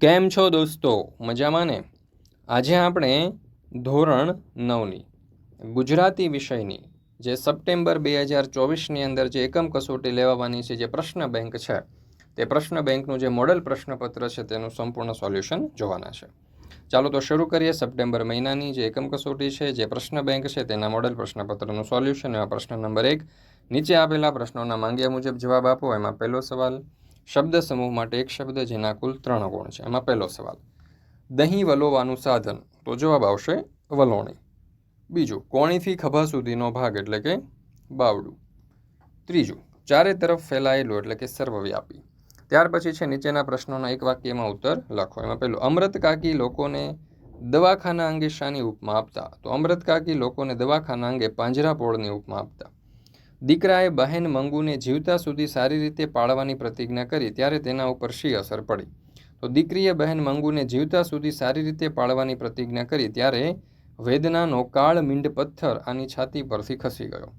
કેમ છો દોસ્તો? મજામાં ને? આજે આપણે ધોરણ નવની, ગુજરાતી વિષયની, જે સપ્ટેમ્બર બે હજાર ચોવીસની અંદર જે એકમ કસોટી લેવાની છે, જે પ્રશ્ન બેંક છે, તે પ્રશ્ન બેંકનું જે મોડલ પ્રશ્નપત્ર છે, તેનું સંપૂર્ણ સોલ્યુશન જોવાના છે. ચાલો તો શરૂ કરીએ. સપ્ટેમ્બર મહિનાની જે એકમ કસોટી છે, જે પ્રશ્ન બેંક છે, તેના મોડલ પ્રશ્નપત્રનું સોલ્યુશન. એમાં પ્રશ્ન નંબર એક, નીચે આપેલા પ્રશ્નોના માંગ્યા મુજબ જવાબ આપો. એમાં પહેલો સવાલ શબ્દ સમૂહ માટે એક શબ્દ જેના કુલ ત્રણ ગુણ છે. એમાં પહેલો સવાલ, દહીં વલોવાનું સાધન? તો જવાબ આવશે વલોણી. બીજું, કોણીથી ખભા સુધીનો ભાગ એટલે કે બાવડું. ત્રીજું, ચારે તરફ ફેલાયેલું એટલે કે સર્વવ્યાપી. ત્યાર પછી છે નીચેના પ્રશ્નોના એક વાક્યમાં ઉત્તર લખો. એમાં પહેલું, અમૃત કાકી લોકોને દવાખાના અંગે શાની ઉપમા આપતા? તો અમૃત કાકી લોકોને દવાખાના અંગે પાંજરાપોળની ઉપમા આપતા. દીકરાએ બહેન મંગુને જીવતા સુધી સારી રીતે પાળવાની પ્રતિજ્ઞા કરી, ત્યારે તેના ઉપર શી અસર પડી? તો દીકરીએ બહેન મંગુને જીવતા સુધી સારી રીતે પાળવાની પ્રતિજ્ઞા કરી, ત્યારે વેદનાનો કાળ મીંડ પથ્થર આની છાતી પરથી ખસી ગયો.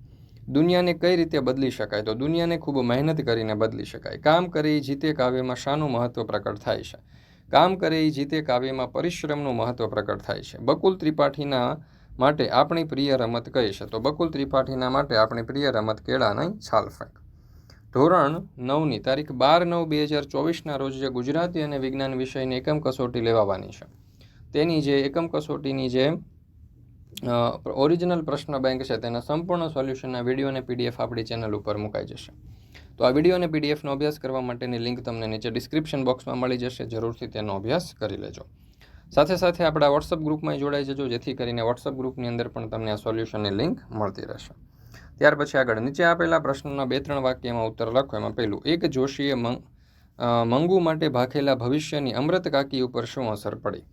દુનિયાને કઈ રીતે બદલી શકાય? તો દુનિયાને ખૂબ મહેનત કરીને બદલી શકાય. કામ કરી જીતે કાવ્યમાં શાનું મહત્વ પ્રકટ થાય છે. કામ કરે જીતે કાવ્યમાં પરિશ્રમનું મહત્વ પ્રકટ થાય છે. બકુલ ત્રિપાઠીના માટે આપણી પ્રિય રમત કઈ છે? તો બકુલ ત્રિપાઠીના માટે આપણી પ્રિય રમત કેળાની છાલ ફેંક ધોરણ નવની તારીખ બાર નવ બે હજાર ચોવીસના રોજ જે ગુજરાતી અને વિજ્ઞાન વિષયની એકમ કસોટી લેવાની છે. તેની જે એકમ કસોટીની જે ઓરિજિનલ પ્રશ્ન બેંક છે, તેના સંપૂર્ણ સોલ્યુશનના વીડિયો અને પીડીએફ આપણી ચેનલ ઉપર મુકાઈ જશે. તો આ વીડિયો અને પીડીએફનો અભ્યાસ કરવા માટેની લિંક તમને નીચે ડિસ્ક્રિપ્શન બોક્સમાં મળી જશે. જરૂરથી તેનો અભ્યાસ કરી લેજો. સાથે સાથે આપણા વોટ્સઅપ ગ્રુપમાં જોડાઈ જજો જેથી કરીને વોટ્સઅપ ગ્રુપની અંદર પણ તમને આ સોલ્યુશનની લિંક મળતી રહેશે. ત્યાર પછી આગળ નીચે આપેલા પ્રશ્નોના બે ત્રણ વાક્યમાં ઉત્તર લખો. એમાં પહેલું, એક જોશીએ મંગુ માટે ભાખેલા ભવિષ્યની અમૃત કાકી ઉપર શું અસર પડી?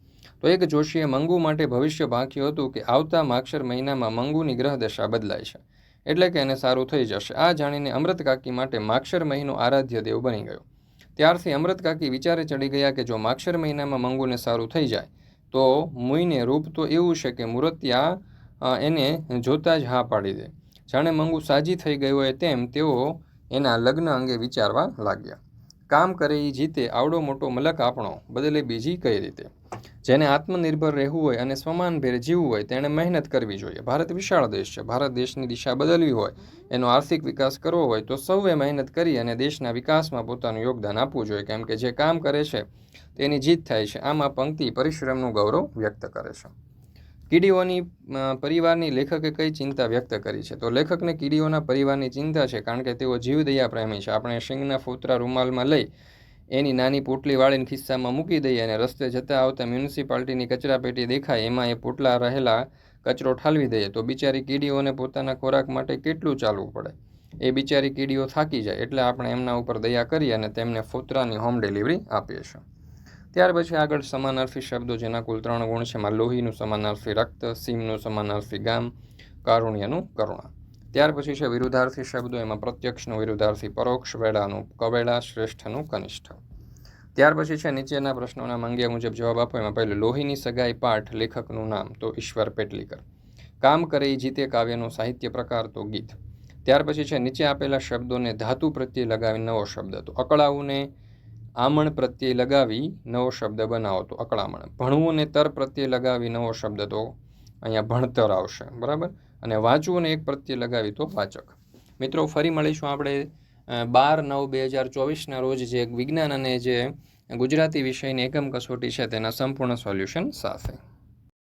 તો એક જોશીએ મંગુ માટે ભવિષ્ય ભાંખ્યું હતું કે આવતા માક્ષર મહિનામાં મંગુની ગ્રહ દશા બદલાય છે. એટલે કે એને સારું થઈ જશે. આ જાણીને અમૃત કાકી માટે માક્ષર મહિનો આરાધ્ય દેવ બની ગયો. ત્યારથી અમૃત કાકી વિચારે ચડી ગયા કે જો માક્ષર મહિનામાં મંગુને સારું થઈ જાય, તો મુઈને રૂપ તો એવું છે કે મૂર્તિયા એને જોતા જ હા પાડી દે. જાણે મંગુ સાજી થઈ ગયો હોય તેમ તેઓ એના લગ્ન અંગે વિચારવા લાગ્યા. કામ કરે એ જીતે આવડો મોટો મલક આપણો, બદલે બીજી કઈ રીતે? જેને આત્મનિર્ભર રહેવું હોય અને સ્વમાનભેર જીવવું હોય, તેણે મહેનત કરવી જોઈએ. ભારત વિશાળ દેશ છે. ભારત દેશની દિશા બદલવી હોય, એનો આર્થિક વિકાસ કરવો હોય, તો સૌએ મહેનત કરી અને દેશના વિકાસમાં પોતાનું યોગદાન આપવું જોઈએ. કેમ કે જે કામ કરે છે, તેની જીત થાય છે. આમાં પંક્તિ પરિશ્રમનું ગૌરવ વ્યક્ત કરે છે. કીડીઓની પરિવારની લેખકે કઈ ચિંતા વ્યક્ત કરી છે? તો લેખકને કીડીઓના પરિવારની ચિંતા છે, કારણ કે તેઓ જીવદયા પ્રેમી છે. આપણે શિંગના ફોતરા રૂમાલમાં લઈ એની નાની પોટલી વાળીને ખિસ્સામાં મૂકી દઈએ અને રસ્તે જતા આવતા મ્યુનિસિપાલિટીની કચરાપેટી દેખાય, એમાં એ પોટલા રહેલા કચરો ઠાલવી દઈએ. તો બિચારી કીડીઓને પોતાના ખોરાક માટે કેટલું ચાલવું પડે? એ બિચારી કીડીઓ થાકી જાય, એટલે આપણે એમના ઉપર દયા કરી અને તેમને ફોતરાની હોમ ડિલિવરી આપીએ છીએ. ત્યાર પછી આગળ સમાનાર્થી શબ્દો, જેના કુલ ત્રણ ગુણ છે. એમાં લોહીનું સમાનાર્થી રક્ત, સીમનું સમાનાર્થી ગામ, કારુણ્યનું કરુણા. ત્યાર પછી છે વિરુદ્ધાર્થી શબ્દો, એમાં પ્રત્યક્ષનું વિરુદ્ધાર્થી પરોક્ષ વેળાનું કવેળા, શ્રેષ્ઠનું કનિષ્ઠ. ત્યાર પછી છે નીચેના પ્રશ્નોના માંગ્યા મુજબ જવાબ આપો. એમાં પહેલું, લોહીની સગાઈ પાઠ લેખકનું નામ, તો ઈશ્વર પેટલીકર. કામ કરે જીતે કાવ્યનો સાહિત્ય પ્રકાર, તો ગીત. ત્યાર પછી છે નીચે આપેલા શબ્દોને ધાતુ પ્રત્યે લગાવી નવો શબ્દ, તો અકળાવુંને આમણ પ્રત્યે લગાવી નવો શબ્દ બનાવો, તો અકળામણ. ભણવું ને તર પ્રત્યે લગાવી નવો શબ્દ, તો અહીંયા ભણતર આવશે, બરાબર? અને વાંચવું અને એક પ્રત્યે લગાવી તો વાચક. મિત્રો, ફરી મળીશું આપણે બાર નવ બે હજાર ચોવીસના રોજ જે વિજ્ઞાન અને જે ગુજરાતી વિષયની એકમ કસોટી છે તેના સંપૂર્ણ સોલ્યુશન સાથે.